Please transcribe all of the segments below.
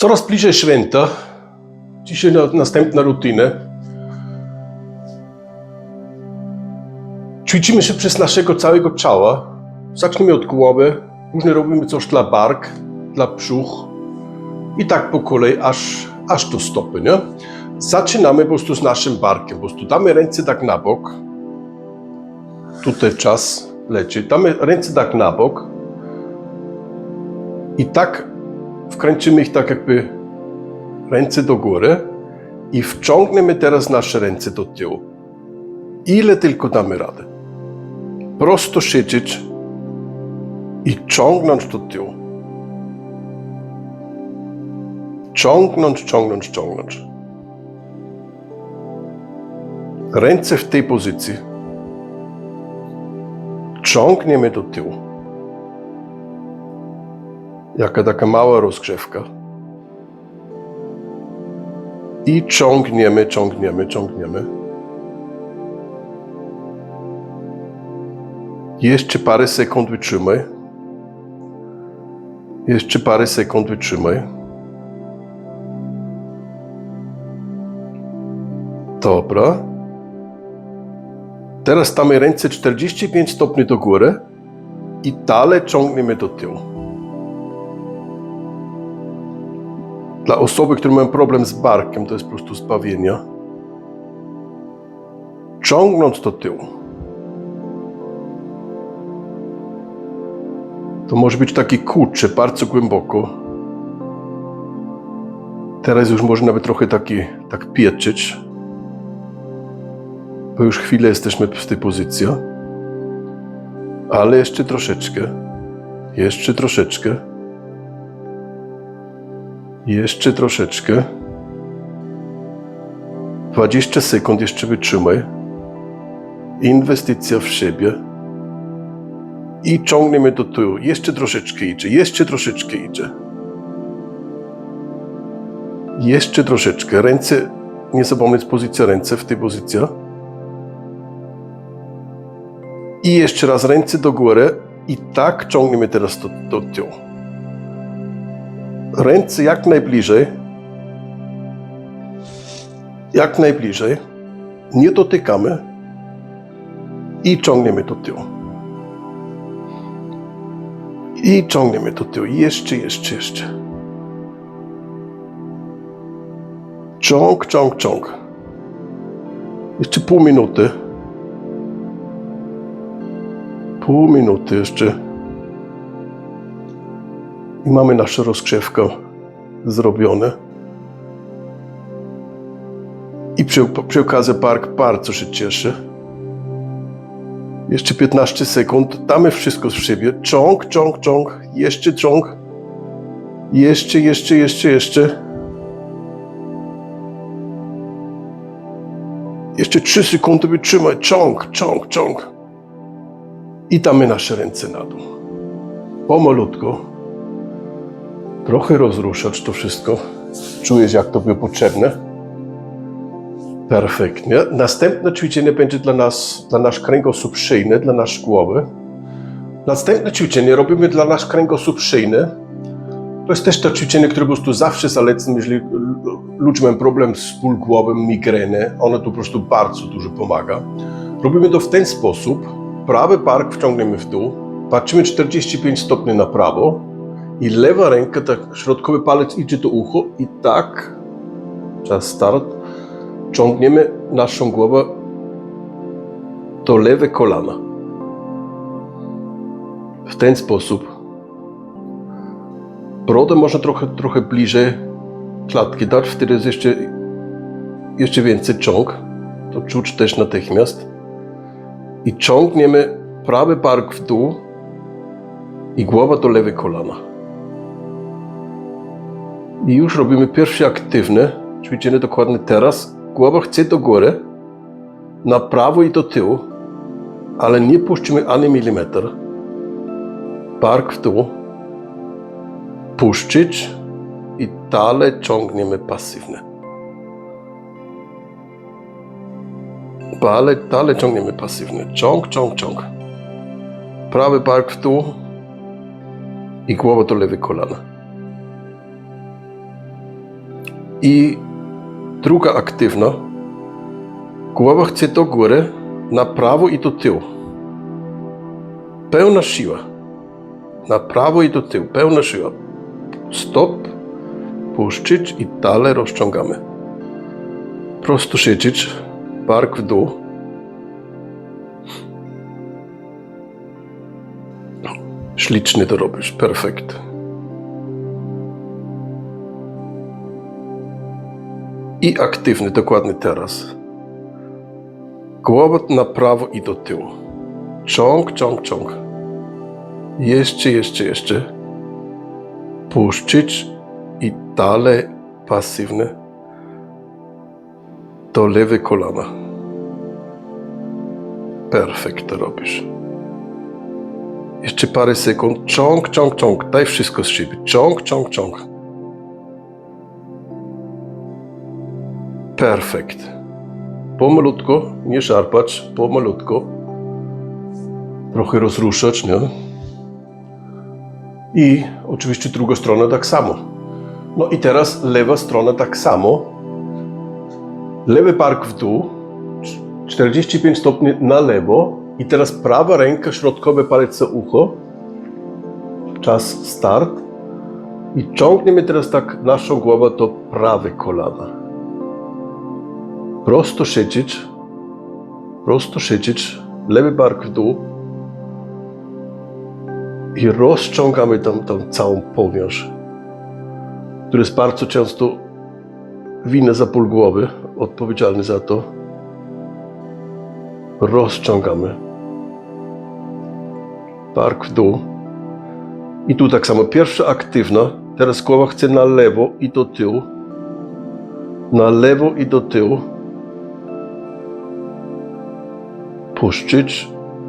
Coraz bliżej święta. Dzisiaj na, następna rutyna. Ćwiczymy się przez naszego całego ciała. Zacznijmy od głowy. Później robimy coś dla bark, dla brzuch. I tak po kolei, aż, aż do stopy, nie? Zaczynamy po prostu z naszym barkiem. Po prostu damy ręce tak na bok. Tutaj czas leci. Damy ręce tak na bok. I tak wkręcimy ich tak jakby ręce do góry i wciągniemy teraz nasze ręce do tyłu. Ile tylko damy radę. Prosto siedzieć i ciągnąć do tyłu. Ciągnąć, ciągnąć, ciągnąć. Ręce w tej pozycji. Ciągniemy do tyłu. Jaka taka mała rozgrzewka. I ciągniemy, ciągniemy, ciągniemy. Jeszcze parę sekund wytrzymaj. Jeszcze parę sekund wytrzymaj. Dobra. Teraz damy ręce 45 stopni do góry i dalej ciągniemy do tyłu. Dla osoby, które mają problem z barkiem, to jest po prostu zbawienia. Ciągnąc do tyłu. To może być takie kurcze, bardzo głęboko. Teraz już można by trochę taki, tak pieczyć. Bo już chwilę jesteśmy w tej pozycji. Ale jeszcze troszeczkę. Jeszcze troszeczkę. Jeszcze troszeczkę. 20 sekund jeszcze wytrzymaj. Inwestycja w siebie. I ciągniemy do tyłu. Jeszcze troszeczkę idzie, jeszcze troszeczkę idzie. Jeszcze troszeczkę. Ręce, nie zapomnieć pozycja ręce w tej pozycji. I jeszcze raz ręce do góry. I tak ciągniemy teraz do, do tyłu ręce jak najbliżej. Jak najbliżej. Nie dotykamy. I ciągniemy do tyłu. I ciągniemy do tyłu. Jeszcze, jeszcze, jeszcze. Ciąg, ciąg, ciąg. Jeszcze pół minuty. Pół minuty jeszcze. I mamy nasze rozgrzewkę zrobione. I przy, przy okazji park bardzo się cieszy. Jeszcze 15 sekund. Damy wszystko z siebie. Ciąg, ciąg, ciąg. Jeszcze ciąg. Jeszcze, jeszcze, jeszcze, jeszcze. Jeszcze 3 sekundy wytrzymaj. Ciąg, ciąg, ciąg. I damy nasze ręce na dół. Pomalutku trochę rozruszać to wszystko. Czujesz, jak to było potrzebne? Perfektnie. Następne ćwiczenie będzie dla nas, dla nasz kręgosłup szyjny, dla naszej głowy. Następne ćwiczenie robimy dla nasz kręgosłup szyjny. To jest też to ćwiczenie, które po prostu zawsze zalecam, jeżeli ludzie mają problem z ból głowy, migreny. Ono tu po prostu bardzo dużo pomaga. Robimy to w ten sposób. Prawy bark wciągniemy w dół. Patrzymy 45 stopni na prawo, i lewa ręka, tak środkowy palec idzie do ucha i tak, czas start, ciągniemy naszą głowę do lewe kolana. W ten sposób. Brodę można trochę, trochę bliżej klatki dać, wtedy jest jeszcze, jeszcze więcej ciąg. To czuć też natychmiast. I ciągniemy prawy bark w dół i głowa do lewej kolana. I już robimy pierwsze aktywne ćwiczenie dokładnie teraz. Głowa chce do góry, na prawo i do tyłu, ale nie puszczymy ani milimetr. Bark w dół, puszczyć i dalej ciągniemy pasywnie. Dalej, dalej ciągniemy pasywnie. Ciąg, ciąg, ciąg. Prawy bark w dół i głowa do lewej kolana. I druga aktywna. Głowa chce do góry, na prawo i do tyłu. Pełna siła. Na prawo i do tyłu. Pełna siła. Stop. Puszczyć i dalej rozciągamy. Prosto siedzieć. Bark w dół. Ślicznie to robisz. Perfekt. I aktywny, dokładnie teraz. Głowa na prawo i do tyłu. Ciąg, ciąg, ciąg. Jeszcze, jeszcze, jeszcze. Puszczyć i dalej pasywny do lewe kolana. Perfekt robisz. Jeszcze parę sekund. Ciąg, ciąg, ciąg. Daj wszystko z siebie. Ciąg, ciąg, ciąg. Perfekt. Pomalutko, nie szarpać, pomalutko. Trochę rozruszać, nie? I oczywiście druga strona tak samo. No i teraz lewa strona tak samo. Lewy bark w dół, 45 stopni na lewo i teraz prawa ręka, środkowe palec ucho. Czas start. I ciągniemy teraz tak naszą głowę do prawej kolana. Prosto siedzieć, prosto siedzieć, lewy bark w dół i rozciągamy tam, tam całą powiąż, który jest bardzo często winny za ból głowy, odpowiedzialny za to. Rozciągamy. Bark w dół. I tu tak samo. Pierwsza aktywna. Teraz głowa chce na lewo i do tyłu. Na lewo i do tyłu. Puszczyć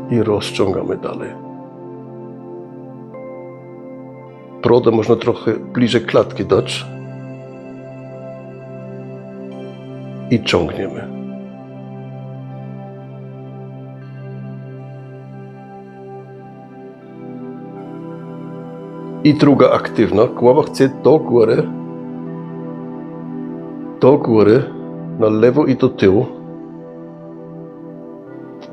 i rozciągamy dalej. Brodę można trochę bliżej klatki dać. I ciągniemy. I druga aktywna. Głowa chce do góry. Do góry, na lewo i do tyłu.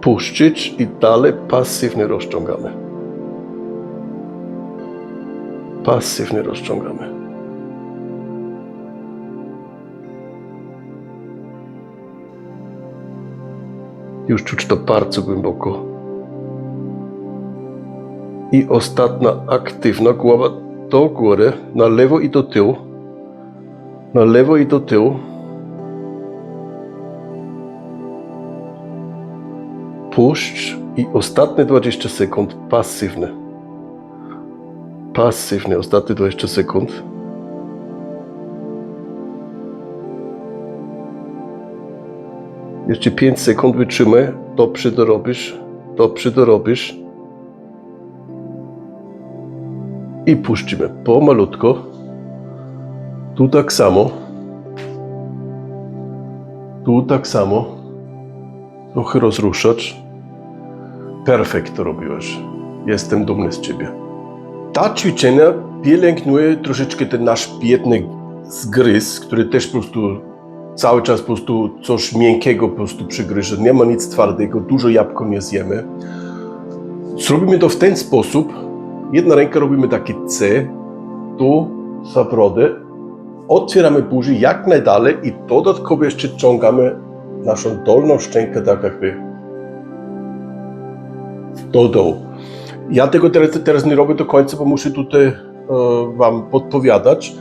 Puszczyć i dalej pasywnie rozciągamy. Pasywnie rozciągamy. Już czuć to bardzo głęboko. I ostatnia aktywna głowa do góry, na lewo i do tyłu. Na lewo i do tyłu. Puszcz i ostatnie 20 sekund pasywne. Pasywne, ostatnie 20 sekund. Jeszcze 5 sekund wytrzymaj, dobrze dorobisz, dobrze dorobisz. I puścimy pomalutko. Tu tak samo. Tu tak samo. Trochę rozruszać. Perfekt to robiłeś. Jestem dumny z ciebie. Ta ćwiczenia pielęgnuje troszeczkę ten nasz biedny zgryz, który też po prostu cały czas po prostu coś miękkiego po prostu przygryże. Nie ma nic twardego, dużo jabłko nie zjemy. Zrobimy to w ten sposób. Jedna ręka robimy takie C, tu za brodę, otwieramy buzi jak najdalej i dodatkowo jeszcze ciągamy naszą dolną szczękę tak jakby do dołu. Ja tego teraz, teraz nie robię do końca, bo muszę tutaj e, Wam podpowiadać,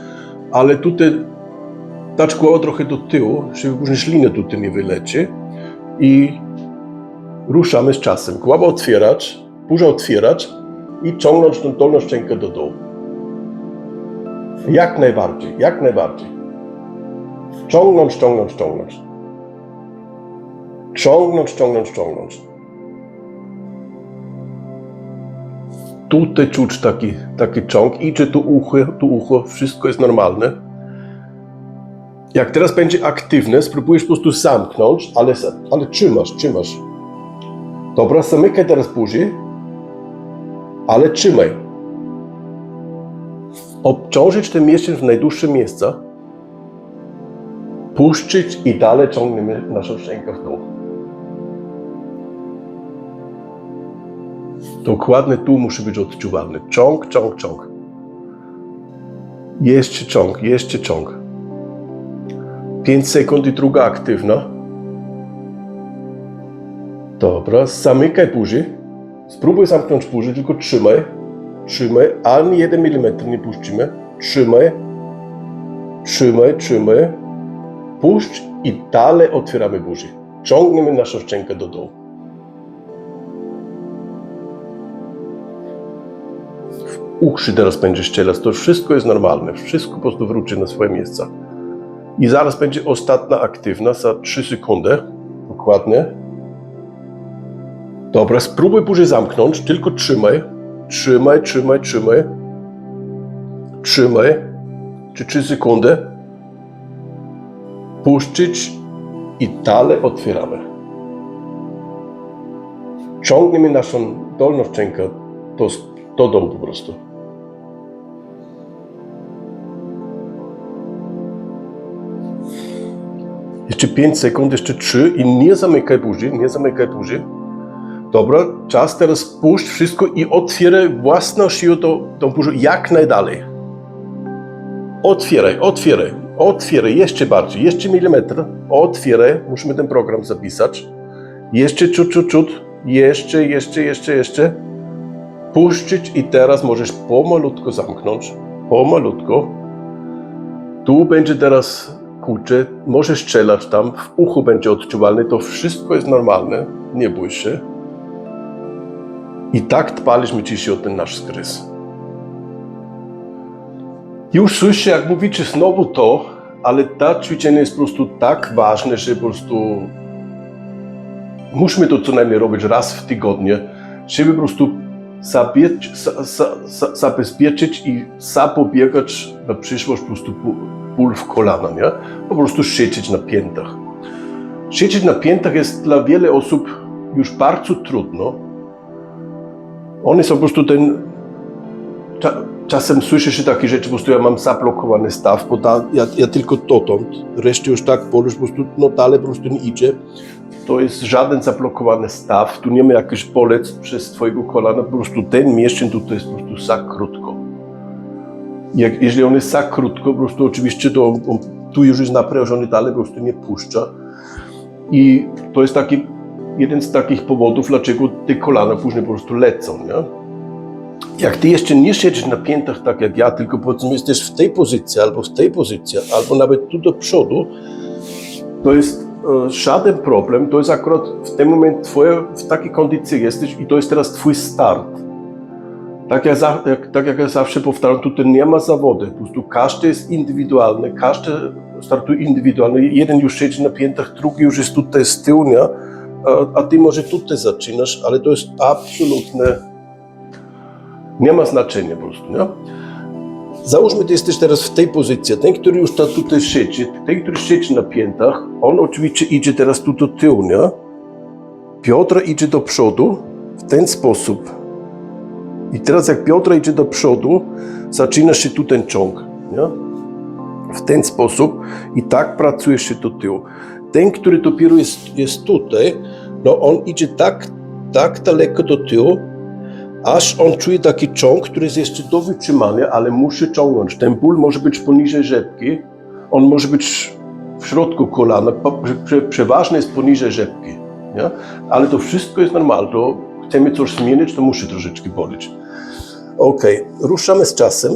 ale tutaj dać głowę trochę do tyłu, żeby później ślina tutaj nie wyleci i ruszamy z czasem. Głowa otwierać, burza otwierać i ciągnąć tą dolną szczękę do dołu. Jak najbardziej, jak najbardziej. Ciągnąć, ciągnąć, ciągnąć. Ciągnąć, ciągnąć, ciągnąć. Tutaj czuć taki, taki ciąg, idzie tu ucho, tu ucho, wszystko jest normalne. Jak teraz będzie aktywne, spróbujesz po prostu zamknąć, ale, ale trzymasz, trzymasz. Dobra, zamykaj teraz buzi, ale trzymaj. Obciążyć ten mięsień w najdłuższe miejsca puszczyć i dalej ciągniemy naszą szczękę w dół. Dokładnie tu musi być odczuwalny. Ciąg, ciąg, ciąg. Jeszcze ciąg, jeszcze ciąg. 5 sekund i druga aktywna. Dobra, zamykaj buzi. Spróbuj zamknąć buzi, tylko trzymaj. Trzymaj, ani 1 mm nie puścimy. Trzymaj. Trzymaj, trzymaj. Puść i dalej otwieramy buzi. Ciągniemy naszą szczękę do dołu. Uszy teraz będzie szczelać, to wszystko jest normalne, wszystko po prostu wróci na swoje miejsca. I zaraz będzie ostatnia aktywna za 3 sekundy, dokładnie. Dobra, spróbuj później zamknąć, tylko trzymaj, trzymaj, trzymaj, trzymaj, trzymaj, czy 3 sekundy, puszczyć i dalej otwieramy. Ciągniemy naszą dolną szczękę do, do dołu po prostu. Jeszcze 5 sekund, jeszcze 3 i nie zamykaj buzi, nie zamykaj buzi. Dobra, czas teraz puść wszystko i otwieraj własną siłą tą, tą buzię jak najdalej. Otwieraj, otwieraj, otwieraj jeszcze bardziej, jeszcze milimetr. Otwieraj, musimy ten program zapisać. Jeszcze ciut, ciut, ciut, jeszcze, jeszcze, jeszcze, jeszcze. Puszczyć i teraz możesz pomalutko zamknąć, pomalutko. Tu będzie teraz kurczę, możesz strzelać tam, w uchu będzie odczuwalny, to wszystko jest normalne, nie bój się. I tak dbaliśmy dzisiaj o ten nasz skres. Już słyszę, jak mówicie znowu to, ale ta ćwiczenie jest po prostu tak ważne, że po prostu musimy to co najmniej robić raz w tygodniu, żeby po prostu zabezpieczyć i zapobiegać na przyszłość po prostu ból w kolana, nie? Po prostu siedzieć na piętach. Siedzieć na piętach jest dla wielu osób już bardzo trudno. One są po prostu ten... Cza, czasem słyszę się takie rzeczy, po prostu ja mam zablokowany staw, bo da, ja, ja tylko dotąd, resztę już tak boli, po prostu no dalej po prostu nie idzie. To jest żaden zablokowany staw, tu nie ma jakiś bolec przez twojego kolana, po prostu ten mieszczyn tutaj jest po prostu za krótko jak, jeżeli on jest za krótko, po prostu oczywiście to on, on tu już jest naprężony dalej, po prostu nie puszcza. I to jest taki, jeden z takich powodów, dlaczego te kolana później po prostu lecą. Nie? Jak ty jeszcze nie siedzisz na piętach tak jak ja, tylko powiedzmy jesteś w tej pozycji, albo w tej pozycji, albo nawet tu do przodu, to jest e, żaden problem, to jest akurat w tym momencie twoje, w takiej kondycji jesteś i to jest teraz twój start. Tak jak, za, jak, tak jak ja zawsze powtarzam, tutaj nie ma zawody. Po prostu każdy jest indywidualny, każdy startuje indywidualnie. Jeden już siedzi na piętach, drugi już jest tutaj z tyłu, nie? A, a ty może tutaj zaczynasz, ale to jest absolutne, nie ma znaczenia po prostu, nie? Załóżmy, ty jesteś teraz w tej pozycji. Ten, który już tutaj siedzi, ten, który siedzi na piętach, on oczywiście idzie teraz tu do tyłu, nie? Piotr idzie do przodu w ten sposób. I teraz jak Piotr idzie do przodu, zaczyna się tu ten ciąg. Nie? W ten sposób i tak pracuje się do tyłu. Ten, który dopiero jest, jest tutaj, no on idzie tak, tak daleko do tyłu, aż on czuje taki ciąg, który jest jeszcze do wytrzymania, ale musi ciągnąć. Ten ból może być poniżej rzepki, on może być w środku kolana, przeważnie jest poniżej rzepki. Nie? Ale to wszystko jest normalne. To chcemy coś zmienić, to musi troszeczkę boleć. Ok, ruszamy z czasem.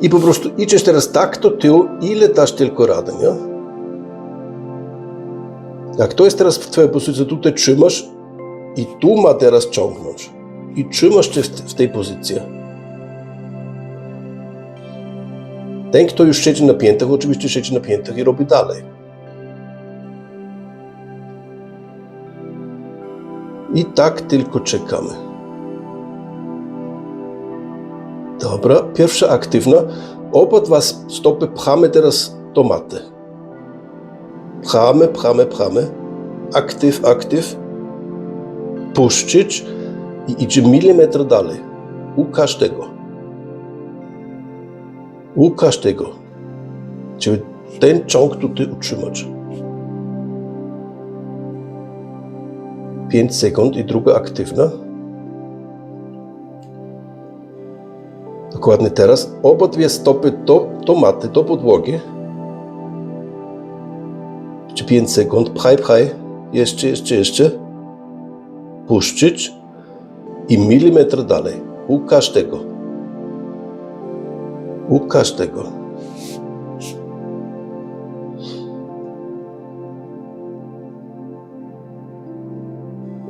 I po prostu idziesz teraz tak do tyłu, ile dasz tylko radę, nie? Jak to jest teraz w twojej pozycji, tutaj trzymasz i tu ma teraz ciągnąć. I trzymasz cię w, w tej pozycji. Ten, kto już siedzi na piętach, oczywiście siedzi na piętach i robi dalej. I tak tylko czekamy. Dobra, pierwsza aktywna. Oba dwa stopy pchamy teraz do maty. Pchamy, pchamy, pchamy. Aktyw, aktyw. Puszczyć i idzie milimetr dalej. U każdego. U każdego. Żeby ten ciąg tutaj utrzymać. 5 sekund i druga aktywna. Dokładnie teraz. Obydwie stopy do, do maty, do podłogi. Jeszcze 5 sekund. Pchaj, pchaj. Jeszcze, jeszcze, jeszcze. Puszczyć. I milimetr dalej. U każdego. U każdego.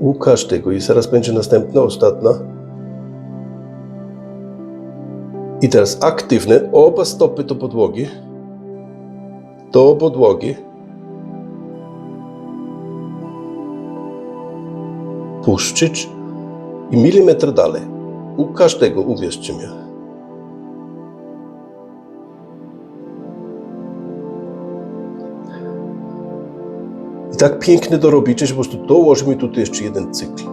U każdego. I zaraz będzie następna, ostatnia. I teraz aktywne. Oba stopy do podłogi. Do podłogi. Puszczyć i milimetr dalej. U każdego, uwierzcie mi. I tak pięknie to robicie, że po prostu dołożymy tutaj jeszcze jeden cykl.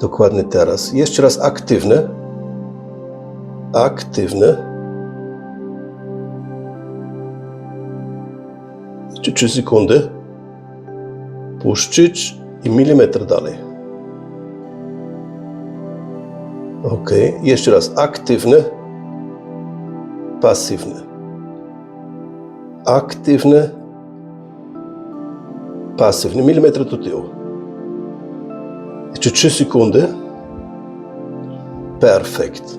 Dokładnie teraz. Jeszcze raz aktywne. Aktywne. Jeszcze 3 sekundy. Puszczyć i milimetr dalej. Ok. Jeszcze raz aktywne. Pasywne aktywne, pasywne, milimetr do tyłu. Jeszcze 3 sekundy. Perfekt.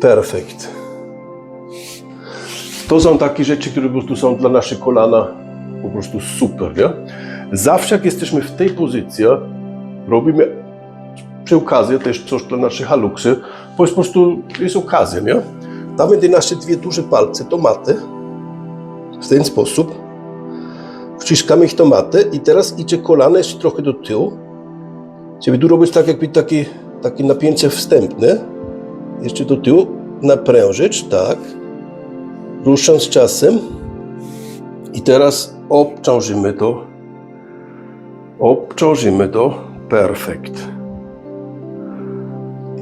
Perfekt. To są takie rzeczy, które po prostu są dla naszych kolana po prostu super, nie? Zawsze jak jesteśmy w tej pozycji, robimy przy okazji też coś dla naszych haluksy, bo jest po prostu jest okazja, nie? Te nasze dwie duże palce do maty, w ten sposób. Wciskamy ich do maty i teraz idzie kolana jeszcze trochę do tyłu. Żeby tu robić tak jakby takie, takie napięcie wstępne. Jeszcze do tyłu. Naprężyć, tak. Ruszam z czasem. I teraz obciążymy to. Obciążymy to. Perfekt.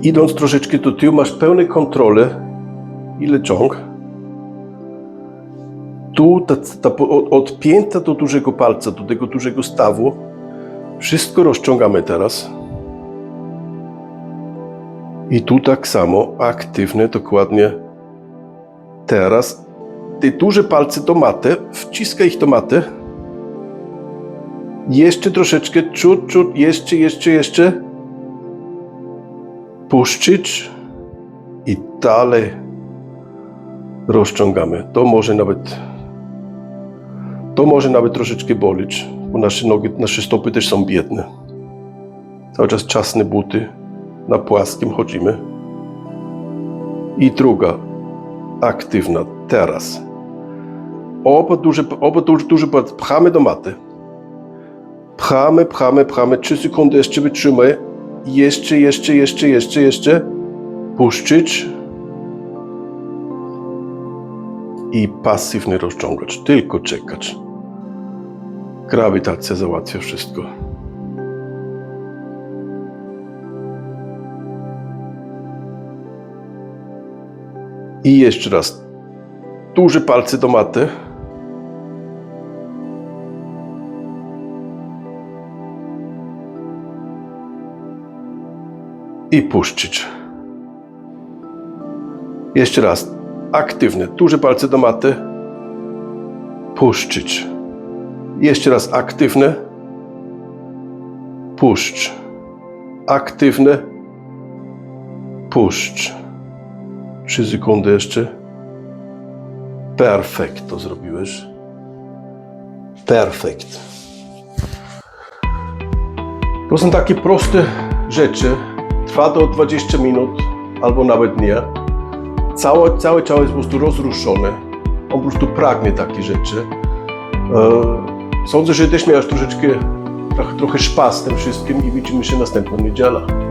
Idąc troszeczkę do tyłu, masz pełne kontrolę, ile ciąg tu ta, ta, od, pięta do dużego palca, do tego dużego stawu, wszystko rozciągamy teraz. I tu tak samo, aktywne, dokładnie teraz. Te duże palce do maty, wciskaj ich do maty. Jeszcze troszeczkę, czut, czut, jeszcze, jeszcze, jeszcze. Puszczyć i dalej rozciągamy. To może nawet to może nawet troszeczkę bolić, bo nasze nogi, nasze stopy też są biedne. Cały czas czasne buty, na płaskim chodzimy. I druga, aktywna, teraz. Oba duże, oba duże, duże pchamy do maty. Pchamy, pchamy, pchamy. 3 sekundy jeszcze wytrzymaj. Jeszcze, jeszcze, jeszcze, jeszcze, jeszcze. Puszczyć. I pasywnie rozciągać. Tylko czekać. Grawitacja załatwia wszystko. I jeszcze raz. Duże palce do maty. I puszczyć. Jeszcze raz. Aktywne. Duże palce do maty. Puszczyć. Jeszcze raz aktywne. Puszcz. Aktywne. Puszcz. Trzy sekundy jeszcze. Perfekt to zrobiłeś. Perfekt. To są takie proste rzeczy. Trwa to 20 minut albo nawet nie. Całe, całe ciało jest po prostu rozruszone. On po prostu pragnie takich rzeczy. Sądzę, że też miałeś troszeczkę, trochę, trochę szpas z tym wszystkim i widzimy się następną niedzielę.